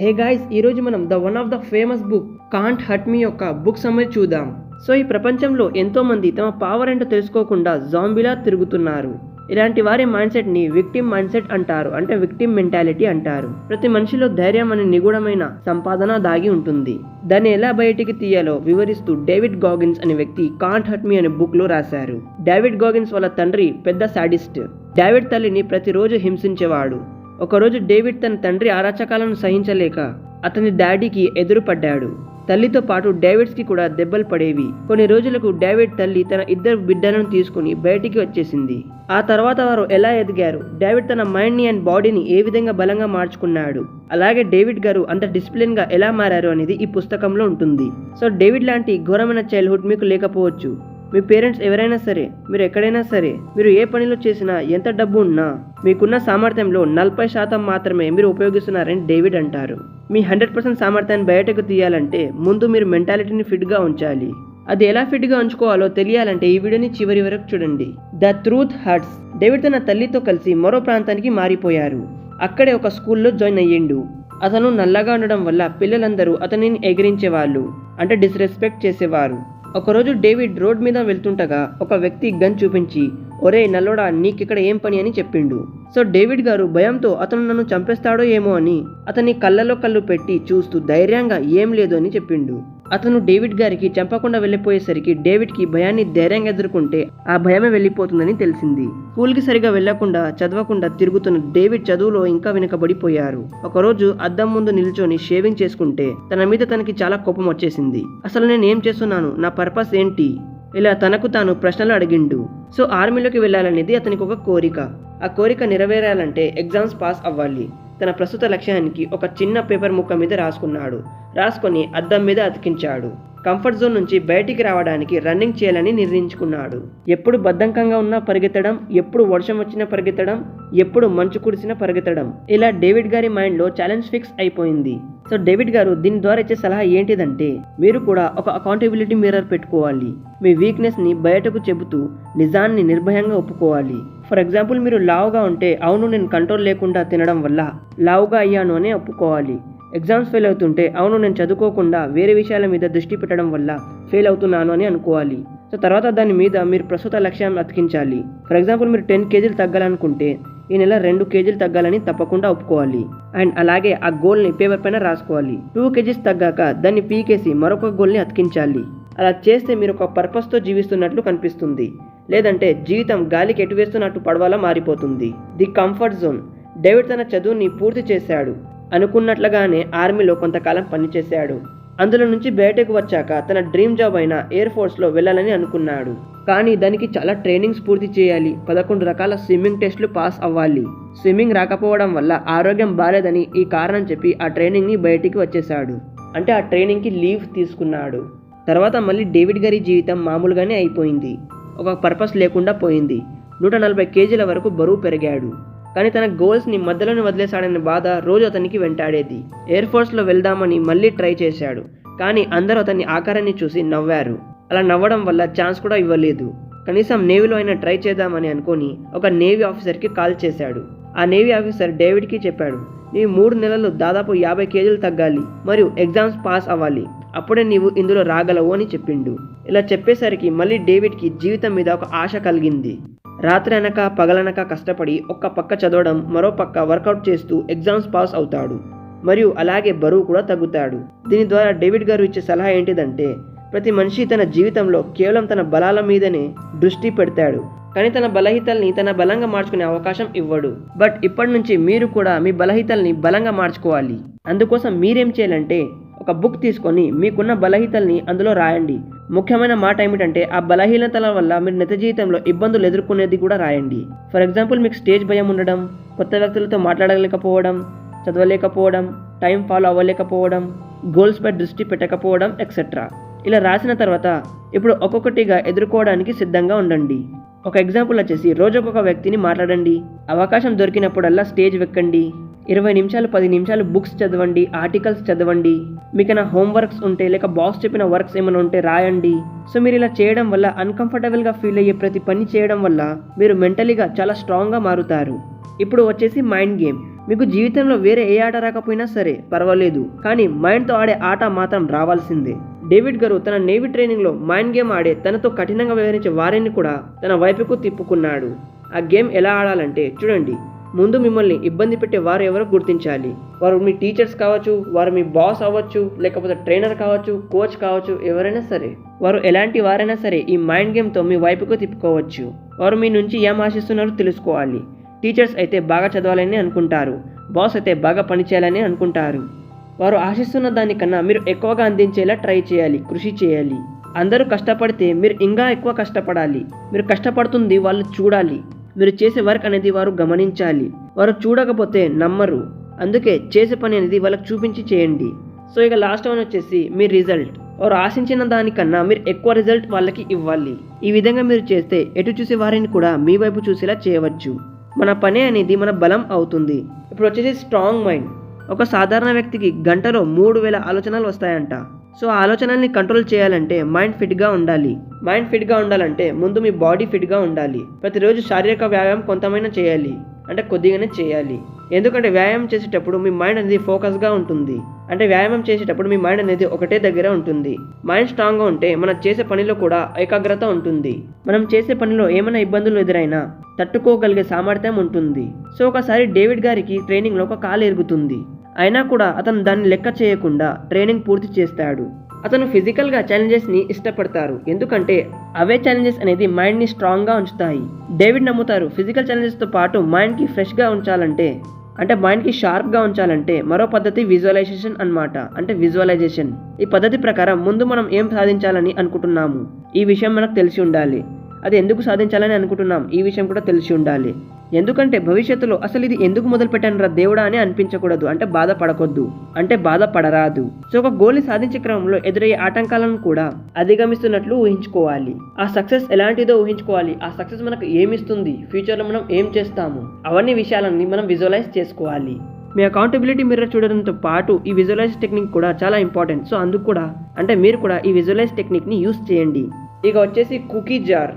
హే guys ఈరోజు మనం the one of the famous book can't hurt me యొక్క book summary చూద్దాం. సో ఈ ప్రపంచంలో ఎంతో మంది తమ పావర్ ఏంటో తెలుసుకోకుండా జాంబీలా తిరుగుతున్నారు. ఇలాంటి వారి మైండ్ సెట్ని విక్టిమ్ మైండ్ సెట్ అంటారు అంటే విక్టిమ్ మెంటాలిటీ అంటారు. ప్రతి మనిషిలో ధైర్యం అనే నిగూఢమైన సంపాదన దాగి ఉంటుంది. దాన్ని ఎలా బయటికి తీయాలో వివరిస్తూ డేవిడ్ గాగిన్స్ అనే వ్యక్తి కాంట్ హట్ మీ అనే బుక్లో రాశారు. డేవిడ్ గాగిన్స్ వాళ్ళ తండ్రి పెద్ద సాడిస్ట్. డేవిడ్ తల్లిని ప్రతిరోజు హింసించేవాడు. ఒకరోజు డేవిడ్ తన తండ్రి అరాచకాలను సహించలేక అతని డాడీకి ఎదురుపడ్డాడు. తల్లితో పాటు డేవిడ్స్కి కూడా దెబ్బలు పడేవి. కొన్ని రోజులకు డేవిడ్ తల్లి తన ఇద్దరు బిడ్డలను తీసుకుని బయటికి వచ్చేసింది. ఆ తర్వాత వారు ఎలా ఎదిగారు? డేవిడ్ తన మైండ్ని అండ్ బాడీని ఏ విధంగా బలంగా మార్చుకున్నాడు? అలాగే డేవిడ్ గారు అంత డిసిప్లిన్గా ఎలా మారారు అనేది ఈ పుస్తకంలో ఉంటుంది. సో డేవిడ్ లాంటి ఘోరమైన చైల్డ్హుడ్ మీకు లేకపోవచ్చు. మీ పేరెంట్స్ ఎవరైనా సరే మీరు ఎక్కడైనా సరే మీరు ఏ పనిలో చేసినా ఎంత డబ్బు ఉన్నా మీకున్న సామర్థ్యంలో నలభై శాతం మాత్రమే మీరు ఉపయోగిస్తున్నారని డేవిడ్ అంటారు. మీ హండ్రెడ్ పర్సెంట్ సామర్థ్యాన్ని బయటకు తీయాలంటే ముందు మీరు మెంటాలిటీని ఫిట్గా ఉంచాలి. అది ఎలా ఫిట్గా ఉంచుకోవాలో తెలియాలంటే ఈ వీడియోని చివరి వరకు చూడండి. The truth hurts. డేవిడ్ తన తల్లితో కలిసి మరో ప్రాంతానికి మారిపోయారు. అక్కడే ఒక స్కూల్లో జాయిన్ అయ్యిండు. అతను నల్లగా ఉండడం వల్ల పిల్లలందరూ అతనిని ఎగిరించేవాళ్ళు అంటే డిస్రెస్పెక్ట్ చేసేవారు. ఒకరోజు డేవిడ్ రోడ్ మీద వెళ్తుండగా ఒక వ్యక్తి గన్ చూపించి ఒరే నల్లోడా నీకిక్కడ ఏం పని అని చెప్పిండు. సో డేవిడ్ గారు భయంతో అతను నన్ను చంపేస్తాడో ఏమో అని అతని కళ్ళలో కళ్ళు పెట్టి చూస్తూ ధైర్యంగా ఏం లేదు అని చెప్పిండు. అతను డేవిడ్ గారికి చంపకుండా వెళ్ళిపోయేసరికి డేవిడ్కి భయాన్ని ధైర్యంగా ఎదుర్కొంటే ఆ భయమే వెళ్ళిపోతుందని తెలిసింది. స్కూల్కి సరిగా వెళ్ళకుండా చదవకుండా తిరుగుతున్న డేవిడ్ చదువులో ఇంకా వెనుకబడిపోయారు. ఒకరోజు అద్దం ముందు నిల్చొని షేవింగ్ చేసుకుంటే తన మీద తనకి చాలా కోపం వచ్చేసింది. అసలు నేను ఏం చేస్తున్నాను? నా పర్పస్ ఏంటి? ఇలా తనకు తాను ప్రశ్నలు అడిగిండు. సో ఆర్మీలోకి వెళ్ళాలనేది అతనికి ఒక కోరిక. ఆ కోరిక నెరవేరాలంటే ఎగ్జామ్స్ పాస్ అవ్వాలి. తన ప్రస్తుత లక్ష్యానికి ఒక చిన్న పేపర్ ముక్క మీద రాసుకున్నాడు. రాసుకొని అద్దం మీద అతికించాడు. కంఫర్ట్ జోన్ నుంచి బయటికి రావడానికి రన్నింగ్ చేయాలని నిర్ణయించుకున్నాడు. ఎప్పుడు బద్ధకంగా ఉన్నా పరిగెత్తడం ఎప్పుడు వర్షం వచ్చినా పరిగెత్తడం ఎప్పుడు మంచు కురిసినా పరిగెత్తడం. ఇలా డేవిడ్ గారి మైండ్లో ఛాలెంజ్ ఫిక్స్ అయిపోయింది. సో డేవిడ్ గారు దీని ద్వారా ఇచ్చే సలహా ఏంటిదంటే మీరు కూడా ఒక అకౌంటబిలిటీ మిర్రర్ పెట్టుకోవాలి. మీ వీక్నెస్ని బయటకు చెబుతూ నిజాన్ని నిర్భయంగా ఒప్పుకోవాలి. ఫర్ ఎగ్జాంపుల్ మీరు లావుగా ఉంటే అవును నేను కంట్రోల్ లేకుండా తినడం వల్ల లావుగా అయ్యాను అని ఒప్పుకోవాలి. ఎగ్జామ్స్ ఫెయిల్ అవుతుంటే అవును నేను చదువుకోకుండా వేరే విషయాల మీద దృష్టి పెట్టడం వల్ల ఫెయిల్ అవుతున్నాను అని అనుకోవాలి. సో తర్వాత దాని మీద మీరు ప్రస్తుత లక్ష్యాన్ని అతికించాలి. ఫర్ ఎగ్జాంపుల్ మీరు టెన్ కేజీలు తగ్గాలనుకుంటే ఈ నెల రెండు కేజీలు తగ్గాలని తప్పకుండా ఒప్పుకోవాలి. అండ్ అలాగే ఆ గోల్ని పేపర్ పైన రాసుకోవాలి. టూ కేజీస్ తగ్గాక దాన్ని పీకేసి మరొక గోల్ని అతికించాలి. అలా చేస్తే మీరు ఒక పర్పస్తో జీవిస్తున్నట్లు కనిపిస్తుంది. లేదంటే జీవితం గాలికి ఎటు వేస్తున్నట్టు పడవలా మారిపోతుంది. The comfort zone. డేవిడ్ తన చదువుని పూర్తి చేశాడు. అనుకున్నట్లుగానే ఆర్మీలో కొంతకాలం పనిచేశాడు. అందులో నుంచి బయటకు వచ్చాక తన డ్రీమ్ జాబ్ అయిన ఎయిర్ ఫోర్స్లో వెళ్ళాలని అనుకున్నాడు. కానీ దానికి చాలా ట్రైనింగ్స్ పూర్తి చేయాలి. పదకొండు రకాల స్విమ్మింగ్ టెస్ట్లు పాస్ అవ్వాలి. స్విమ్మింగ్ రాకపోవడం వల్ల ఆరోగ్యం బాలేదని ఈ కారణం చెప్పి ఆ ట్రైనింగ్ని బయటికి వచ్చేశాడు. అంటే ఆ ట్రైనింగ్కి లీవ్ తీసుకున్నాడు. తర్వాత మళ్ళీ డేవిడ్ గారి జీవితం మామూలుగానే అయిపోయింది. ఒక పర్పస్ లేకుండా పోయింది. నూట నలభై కేజీల వరకు బరువు పెరిగాడు. కానీ తన గోల్స్ని మధ్యలోనే వదిలేశాడనే బాధ రోజు అతనికి వెంటాడేది. ఎయిర్ ఫోర్స్లో వెళ్దామని మళ్ళీ ట్రై చేశాడు. కానీ అందరూ అతని ఆకారాన్ని చూసి నవ్వారు. అలా నవ్వడం వల్ల ఛాన్స్ కూడా ఇవ్వలేదు. కనీసం నేవీలో అయినా ట్రై చేద్దామని అనుకొని ఒక నేవీ ఆఫీసర్కి కాల్ చేశాడు. ఆ నేవీ ఆఫీసర్ డేవిడ్కి చెప్పాడు నీవు మూడు నెలలు దాదాపు యాభై కేజీలు తగ్గాలి మరియు ఎగ్జామ్స్ పాస్ అవ్వాలి. అప్పుడే నీవు ఇందులో రాగలవు అని చెప్పిండు. ఇలా చెప్పేసరికి మళ్ళీ డేవిడ్కి జీవితం మీద ఒక ఆశ కలిగింది. రాత్రి అనక పగలనక కష్టపడి ఒక్క పక్క చదవడం మరో పక్క వర్కౌట్ చేస్తూ ఎగ్జామ్స్ పాస్ అవుతాడు. మరియు అలాగే బరువు కూడా తగ్గుతాడు. దీని ద్వారా డేవిడ్ గారు ఇచ్చే సలహా ఏంటిదంటే ప్రతి మనిషి తన జీవితంలో కేవలం తన బలాల మీదనే దృష్టి పెడతాడు. కానీ తన బలహీతల్ని తన బలంగా మార్చుకునే అవకాశం ఇవ్వడు. బట్ ఇప్పటి నుంచి మీరు కూడా మీ బలహీతల్ని బలంగా మార్చుకోవాలి. అందుకోసం మీరేం చేయాలంటే ఒక బుక్ తీసుకొని మీకున్న బలహీతల్ని అందులో రాయండి. ముఖ్యమైన మాట ఏమిటంటే ఆ బలహీనతల వల్ల మీరు నిజ జీవితంలో ఇబ్బందులు ఎదుర్కొనేది కూడా రాయండి. ఫర్ ఎగ్జాంపుల్ మీకు స్టేజ్ భయం ఉండడం కొత్త వ్యక్తులతో మాట్లాడలేకపోవడం చదవలేకపోవడం టైం ఫాలో అవ్వలేకపోవడం గోల్స్పై దృష్టి పెట్టకపోవడం ఎక్సెట్రా ఇలా రాసిన తర్వాత ఇప్పుడు ఒక్కొక్కటిగా ఎదుర్కోవడానికి సిద్ధంగా ఉండండి. ఒక ఎగ్జాంపుల్ వచ్చేసి రోజుకొక వ్యక్తిని మాట్లాడండి. అవకాశం దొరికినప్పుడల్లా స్టేజ్ వెక్కండి. ఇరవై నిమిషాలు పది నిమిషాలు బుక్స్ చదవండి ఆర్టికల్స్ చదవండి. మీకైనా హోంవర్క్స్ ఉంటే లేక బాస్ చెప్పిన వర్క్స్ ఏమైనా ఉంటే రాయండి. సో మీరు ఇలా చేయడం వల్ల అన్కంఫర్టబుల్గా ఫీల్ అయ్యే ప్రతి పని చేయడం వల్ల మీరు మెంటలీగా చాలా స్ట్రాంగ్గా మారుతారు. ఇప్పుడు వచ్చేసి మైండ్ గేమ్ మీకు జీవితంలో వేరే ఏ ఆట రాకపోయినా సరే పర్వాలేదు. కానీ మైండ్తో ఆడే ఆట మాత్రం రావాల్సిందే. డేవిడ్ గారు తన నేవీ ట్రైనింగ్లో మైండ్ గేమ్ ఆడే తనతో కఠినంగా వ్యవహరించే వారిని కూడా తన వైపుకు తిప్పుకున్నాడు. ఆ గేమ్ ఎలా ఆడాలంటే చూడండి ముందు మిమ్మల్ని ఇబ్బంది పెట్టే వారు ఎవరో గుర్తించాలి. వారు మీ టీచర్స్ కావచ్చు వారు మీ బాస్ అవ్వచ్చు లేకపోతే ట్రైనర్ కావచ్చు కోచ్ కావచ్చు ఎవరైనా సరే. వారు ఎలాంటి వారైనా సరే ఈ మైండ్ గేమ్తో మీ వైపుకు తిప్పుకోవచ్చు. వారు మీ నుంచి ఏం ఆశిస్తున్నారో తెలుసుకోవాలి. టీచర్స్ అయితే బాగా చదవాలని అనుకుంటారు. బాస్ అయితే బాగా పనిచేయాలని అనుకుంటారు. వారు ఆశిస్తున్న దానికన్నా మీరు ఎక్కువగా అందించేలా ట్రై చేయాలి కృషి చేయాలి. అందరూ కష్టపడితే మీరు ఇంకా ఎక్కువ కష్టపడాలి. మీరు కష్టపడుతుంది వాళ్ళు చూడాలి. మీరు చేసే వర్క్ అనేది వారు గమనించాలి. వారు చూడకపోతే నమ్మరు. అందుకే చేసే పని అనేది వాళ్ళకి చూపించి చేయండి. సో ఇక లాస్ట్ వన్ వచ్చేసి మీ రిజల్ట్. వారు ఆశించిన దానికన్నా మీరు ఎక్కువ రిజల్ట్ వాళ్ళకి ఇవ్వాలి. ఈ విధంగా మీరు చేస్తే ఎటు చూసే వారిని కూడా మీ వైపు చూసేలా చేయవచ్చు. మన పని అనేది మన బలం అవుతుంది. ఇప్పుడు వచ్చేసి స్ట్రాంగ్ మైండ్ ఒక సాధారణ వ్యక్తికి గంటలో మూడు వేల ఆలోచనలు వస్తాయంట. సో ఆ ఆలోచనల్ని కంట్రోల్ చేయాలంటే మైండ్ ఫిట్గా ఉండాలి. మైండ్ ఫిట్గా ఉండాలంటే ముందు మీ బాడీ ఫిట్గా ఉండాలి. ప్రతిరోజు శారీరక వ్యాయామం కొంతమైనా చేయాలి. అంటే కొద్దిగానే చేయాలి. ఎందుకంటే వ్యాయామం చేసేటప్పుడు మీ మైండ్ అనేది ఫోకస్గా ఉంటుంది. అంటే వ్యాయామం చేసేటప్పుడు మీ మైండ్ అనేది ఒకటే దగ్గర ఉంటుంది. మైండ్ స్ట్రాంగ్గా ఉంటే మనం చేసే పనిలో కూడా ఏకాగ్రత ఉంటుంది. మనం చేసే పనిలో ఏమైనా ఇబ్బందులు ఎదురైనా తట్టుకోగలిగే సామర్థ్యం ఉంటుంది. సో ఒకసారి డేవిడ్ గారికి ట్రైనింగ్లో ఒక కాలు ఎరుగుతుంది. అయినా కూడా అతను దాన్ని లెక్క చేయకుండా ట్రైనింగ్ పూర్తి చేస్తాడు. అతను ఫిజికల్గా ఛాలెంజెస్ని ఇష్టపడతారు. ఎందుకంటే అవే ఛాలెంజెస్ అనేది మైండ్ని స్ట్రాంగ్గా ఉంచుతాయి. డేవిడ్ నమ్ముతారు ఫిజికల్ ఛాలెంజెస్తో పాటు మైండ్కి ఫ్రెష్గా ఉంచాలంటే అంటే మైండ్కి షార్ప్గా ఉంచాలంటే మరో పద్ధతి విజువలైజేషన్ అనమాట అంటే విజువలైజేషన్. ఈ పద్ధతి ప్రకారం ముందు మనం ఏం సాధించాలని అనుకుంటున్నాము? ఈ విషయం మనకు తెలిసి ఉండాలి. అది ఎందుకు సాధించాలని అనుకుంటున్నాం? ఈ విషయం కూడా తెలిసి ఉండాలి. ఎందుకంటే భవిష్యత్తులో అసలు ఇది ఎందుకు మొదలు పెట్టాను రా దేవుడా అని అనిపించకూడదు అంటే బాధపడకొద్దు అంటే బాధపడరాదు. సో ఒక గోల్ని సాధించే క్రమంలో ఎదురయ్యే ఆటంకాలను కూడా అధిగమిస్తున్నట్లు ఊహించుకోవాలి. ఆ సక్సెస్ ఎలాంటిదో ఊహించుకోవాలి. ఆ సక్సెస్ మనకు ఏమిస్తుంది? ఫ్యూచర్లో మనం ఏం చేస్తాము? అవన్నీ విషయాలన్నీ మనం విజువలైజ్ చేసుకోవాలి. మీ అకౌంటబిలిటీ మిర్రర్ చూడడంతో పాటు ఈ విజువలైజ్ టెక్నిక్ కూడా చాలా ఇంపార్టెంట్. సో అందుకు కూడా అంటే మీరు కూడా ఈ విజువలైజ్ టెక్నిక్ని యూస్ చేయండి. ఇక వచ్చేసి కుకీ జార్.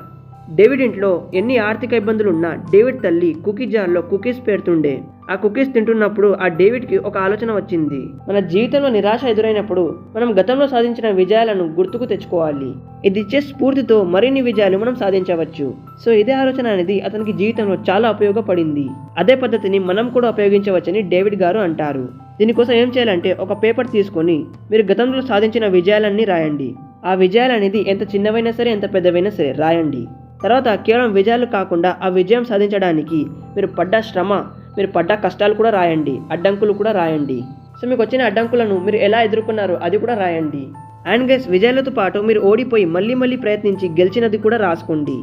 డేవిడ్ ఇంట్లో ఎన్ని ఆర్థిక ఇబ్బందులు ఉన్నా డేవిడ్ తల్లి కుకీ జార్లో కుకీస్ పెడుతుండే. ఆ కుకీస్ తింటున్నప్పుడు ఆ డేవిడ్కి ఒక ఆలోచన వచ్చింది. మన జీవితంలో నిరాశ ఎదురైనప్పుడు మనం గతంలో సాధించిన విజయాలను గుర్తుకు తెచ్చుకోవాలి. ఇది ఇచ్చే స్ఫూర్తితో మరిన్ని విజయాలు మనం సాధించవచ్చు. సో ఇదే ఆలోచన అనేది అతనికి జీవితంలో చాలా ఉపయోగపడింది. అదే పద్ధతిని మనం కూడా ఉపయోగించవచ్చని డేవిడ్ గారు అంటారు. దీనికోసం ఏం చేయాలంటే ఒక పేపర్ తీసుకొని మీరు గతంలో సాధించిన విజయాలన్నీ రాయండి. ఆ విజయాలు అనేది ఎంత చిన్నవైనా సరే ఎంత పెద్దవైనా సరే రాయండి. తర్వాత కేవలం విజయాలు కాకుండా ఆ విజయం సాధించడానికి మీరు పడ్డ శ్రమ మీరు పడ్డ కష్టాలు కూడా రాయండి. అడ్డంకులు కూడా రాయండి. సో మీకు వచ్చిన అడ్డంకులను మీరు ఎలా ఎదుర్కొన్నారో అది కూడా రాయండి. అండ్ గైస్ విజయాలతో పాటు మీరు ఓడిపోయి మళ్ళీ మళ్ళీ ప్రయత్నించి గెలిచినది కూడా రాసుకోండి.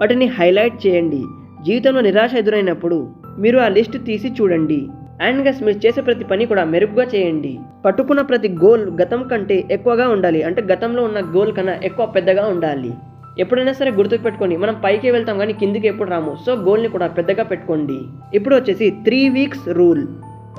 వాటిని హైలైట్ చేయండి. జీవితంలో నిరాశ ఎదురైనప్పుడు మీరు ఆ లిస్ట్ తీసి చూడండి. అండ్ గస్ మీరు చేసే ప్రతి పని కూడా మెరుగ్గా చేయండి. పట్టుకున్న ప్రతి గోల్ గతం కంటే ఎక్కువగా ఉండాలి. అంటే గతంలో ఉన్న గోల్ కన్నా ఎక్కువ పెద్దగా ఉండాలి. ఎప్పుడైనా సరే గుర్తుకు పెట్టుకోండి మనం పైకి వెళ్తాం కానీ కిందికి ఎప్పుడు రాము. సో గోల్ని కూడా పెద్దగా పెట్టుకోండి. ఇప్పుడు వచ్చేసి త్రీ వీక్స్ రూల్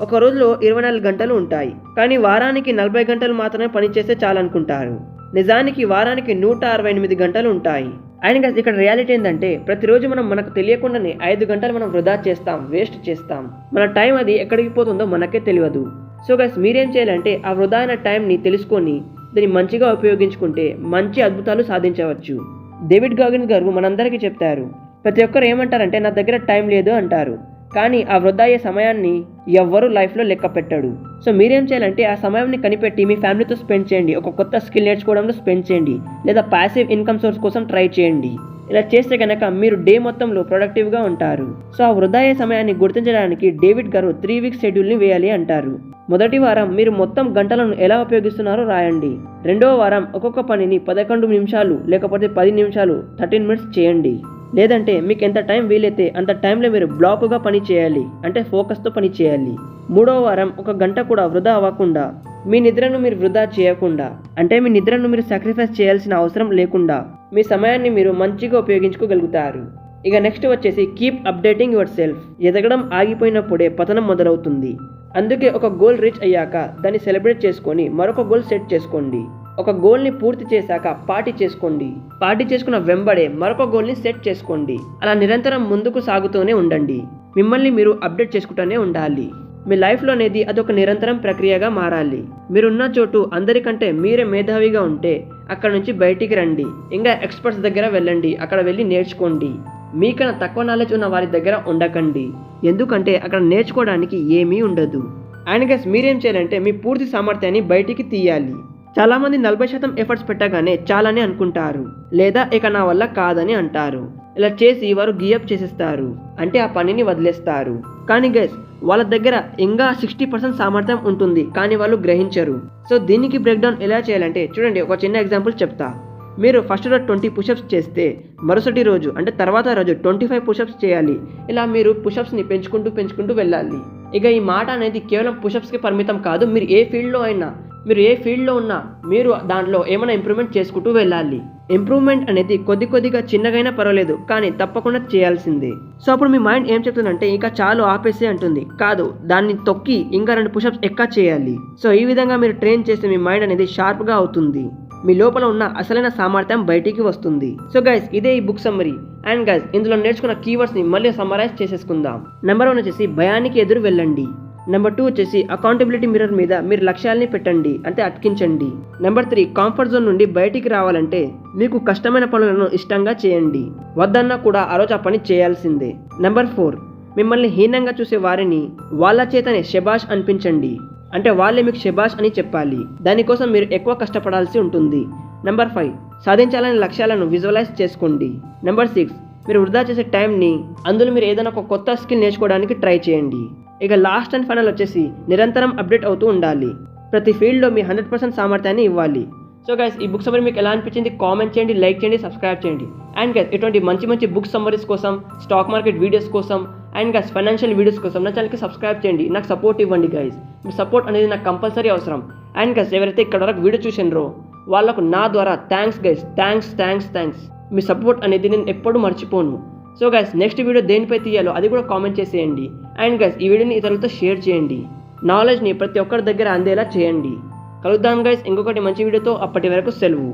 ఒక రోజులో ఇరవై నాలుగు గంటలు ఉంటాయి. కానీ వారానికి నలభై గంటలు మాత్రమే పనిచేస్తే చాలనుకుంటారు. నిజానికి వారానికి నూట అరవై ఎనిమిది గంటలు ఉంటాయి. అండ్ ఇక్కడ రియాలిటీ ఏంటంటే ప్రతిరోజు మనం మనకు తెలియకుండానే ఐదు గంటలు మనం వృధా చేస్తాం వేస్ట్ చేస్తాం. మన టైం అది ఎక్కడికి పోతుందో మనకే తెలియదు. సో గైస్ మీరేం చేయాలంటే ఆ వృధా అయిన టైంని తెలుసుకొని దాన్ని మంచిగా ఉపయోగించుకుంటే మంచి అద్భుతాలు సాధించవచ్చు. డేవిడ్ గాగిన్ గారు మనందరికీ చెప్తారు ప్రతి ఒక్కరు ఏమంటారంటే నా దగ్గర టైం లేదు అంటారు. కానీ ఆ వృద్ధ అయ్యే సమయాన్ని ఎవ్వరూ లైఫ్లో లెక్క పెట్టాడు. సో మీరేం చేయాలంటే ఆ సమయాన్ని కనిపెట్టి మీ ఫ్యామిలీతో స్పెండ్ చేయండి. ఒక కొత్త స్కిల్ నేర్చుకోవడంలో స్పెండ్ చేయండి. లేదా ప్యాసివ్ ఇన్కమ్ సోర్స్ కోసం ట్రై చేయండి. ఇలా చేస్తే కనుక మీరు డే మొత్తంలో ప్రొడక్టివ్గా ఉంటారు. సో ఆ వృధా సమయాన్ని గుర్తించడానికి డేవిడ్ గారు త్రీ వీక్స్ షెడ్యూల్ని వేయాలి అంటారు. మొదటి వారం మీరు మొత్తం గంటలను ఎలా ఉపయోగిస్తున్నారో రాయండి. రెండవ వారం ఒక్కొక్క పనిని పదకొండు నిమిషాలు లేకపోతే పది నిమిషాలు థర్టీన్ మినిట్స్ చేయండి. లేదంటే మీకు ఎంత టైం వీలైతే అంత టైంలో మీరు బ్లాక్గా పని చేయాలి అంటే ఫోకస్తో పని చేయాలి. మూడవ వారం ఒక గంట కూడా వృధా అవ్వకుండా మీ నిద్రను మీరు వృధా చేయకుండా అంటే మీ నిద్రను మీరు సాక్రిఫైస్ చేయాల్సిన అవసరం లేకుండా మీ సమయాన్ని మీరు మంచిగా ఉపయోగించుకోగలుగుతారు. ఇక నెక్స్ట్ వచ్చేసి కీప్ అప్డేటింగ్ యువర్ సెల్ఫ్ ఎదగడం ఆగిపోయినప్పుడే పతనం మొదలవుతుంది. అందుకే ఒక గోల్ రీచ్ అయ్యాక దాన్ని సెలబ్రేట్ చేసుకొని మరొక గోల్ సెట్ చేసుకోండి. ఒక గోల్ని పూర్తి చేశాక పార్టీ చేసుకోండి. పార్టీ చేసుకున్న వెంబడే మరొక గోల్ని సెట్ చేసుకోండి. అలా నిరంతరం ముందుకు సాగుతూనే ఉండండి. మిమ్మల్ని మీరు అప్డేట్ చేసుకుంటూనే ఉండాలి. మీ లైఫ్లో అనేది అదొక నిరంతరం ప్రక్రియగా మారాలి. మీరున్న చోటు అందరికంటే మీరే మేధావిగా ఉంటే అక్కడ నుంచి బయటికి రండి. ఇంకా ఎక్స్పర్ట్స్ దగ్గర వెళ్ళండి. అక్కడ వెళ్ళి నేర్చుకోండి. మీకన్నా తక్కువ నాలెడ్జ్ ఉన్న వారి దగ్గర ఉండకండి. ఎందుకంటే అక్కడ నేర్చుకోవడానికి ఏమీ ఉండదు. అండ్ గస్ మీరేం చేయాలంటే మీ పూర్తి సామర్థ్యాన్ని బయటికి తీయాలి. చాలామంది నలభై శాతం ఎఫర్ట్స్ పెట్టగానే చాలని అనుకుంటారు. లేదా ఇక నా వల్ల కాదని అంటారు. ఇలా చేసి వారు గియప్ చేసేస్తారు. అంటే ఆ పనిని వదిలేస్తారు. కానీ గైస్ వాళ్ళ దగ్గర ఇంకా సిక్స్టీ పర్సెంట్ సామర్థ్యం ఉంటుంది. కానీ వాళ్ళు గ్రహించరు. సో దీనికి బ్రేక్డౌన్ ఎలా చేయాలంటే చూడండి ఒక చిన్న ఎగ్జాంపుల్ చెప్తా. మీరు ఫస్ట్ రోజు ట్వంటీ పుషప్స్ చేస్తే మరుసటి రోజు అంటే తర్వాత రోజు ట్వంటీ ఫైవ్ పుషప్స్ చేయాలి. ఇలా మీరు పుషప్స్ని పెంచుకుంటూ పెంచుకుంటూ వెళ్ళాలి. ఇక ఈ మాట అనేది కేవలం పుషప్స్కి పరిమితం కాదు మీరు ఏ ఫీల్డ్లో అయినా మీరు ఏ ఫీల్డ్లో ఉన్నా మీరు దాంట్లో ఏమైనా ఇంప్రూవ్మెంట్ చేసుకుంటూ వెళ్ళాలి. ఇంప్రూవ్మెంట్ అనేది కొద్ది కొద్దిగా చిన్నగైనా పర్వాలేదు కానీ తప్పకుండా చేయాల్సిందే. సో అప్పుడు మీ మైండ్ ఏం చెప్తుందంటే ఇంకా చాలు ఆపేసే అంటుంది. కాదు దాన్ని తొక్కి ఇంకా రెండు పుషప్స్ ఎక్కా చేయాలి. సో ఈ విధంగా మీరు ట్రైన్ చేస్తే మీ మైండ్ అనేది షార్ప్గా అవుతుంది. మీ లోపల ఉన్న అసలైన సామర్థ్యం బయటికి వస్తుంది. సో గైస్ ఇదే ఈ బుక్ సమ్మరీ అండ్ గైస్ ఇందులో నేర్చుకున్న కీవర్డ్స్ని మళ్ళీ సమ్మరైజ్ చేసేసుకుందాం. నెంబర్ వన్ వచ్చేసి భయానికి ఎదురు వెళ్ళండి. నెంబర్ టూ వచ్చేసి అకౌంటబిలిటీ మిర్రర్ మీద మీరు లక్ష్యాల్ని పెట్టండి అంటే అతికించండి. నెంబర్ త్రీ కంఫర్ట్ జోన్ నుండి బయటికి రావాలంటే మీకు కష్టమైన పనులను ఇష్టంగా చేయండి. వద్దన్నా కూడా ఆ రోజు ఆ పని చేయాల్సిందే. నెంబర్ ఫోర్ మిమ్మల్ని హీనంగా చూసే వారిని వాళ్ళ చేతనే శబాష్ అనిపించండి. అంటే వాళ్ళే మీకు శబాష్ అని చెప్పాలి. దానికోసం మీరు ఎక్కువ కష్టపడాల్సి ఉంటుంది. నెంబర్ ఫైవ్ సాధించాలని లక్ష్యాలను విజువలైజ్ చేసుకోండి. నెంబర్ సిక్స్ మీరు వృధా చేసే టైంని అందులో మీరు ఏదైనా ఒక కొత్త స్కిల్ నేర్చుకోవడానికి ట్రై చేయండి. ఇక లాస్ట్ అండ్ ఫైనల్ వచ్చేసి నిరంతరం అప్డేట్ అవుతూ ఉండాలి. ప్రతి ఫీల్డ్లో మీ హండ్రెడ్ పర్సెంట్ సామర్థ్యాన్ని ఇవ్వాలి. సో గైస్ ఈ బుక్ సమ్మరీ మీకు ఎలా అనిపించింది? కామెంట్ చేయండి లైక్ చేయండి సబ్స్క్రైబ్ చేయండి. అండ్ గైస్ ఇటువంటి మంచి మంచి బుక్ సమ్మరీస్ కోసం స్టాక్ మార్కెట్ వీడియోస్ కోసం అండ్ గైస్ ఫైనాన్షియల్ వీడియోస్ కోసం నా ఛానల్కి సబ్స్క్రైబ్ చేయండి. నాకు సపోర్ట్ ఇవ్వండి గైస్ మీ సపోర్ట్ అనేది నాకు కంపల్సరీ అవసరం. అండ్ గైస్ ఎవరైతే ఇక్కడ వరకు వీడియో చూసినరో వాళ్ళకు నా ద్వారా thanks guys thanks thanks thanks మీ సపోర్ట్ అనేది నేను ఎప్పుడు మర్చిపోను. సో గైస్ నెక్స్ట్ వీడియో దేనిపై తీయాలో అది కూడా కామెంట్ చేసేయండి. అండ్ గైస్ ఈ వీడియోని ఇతరులతో షేర్ చేయండి. నాలెడ్జ్ని ప్రతి ఒక్కరి దగ్గర అందేలా చేయండి. కలుద్దాం గైస్ ఇంకొకటి మంచి వీడియోతో అప్పటి వరకు సెలవు.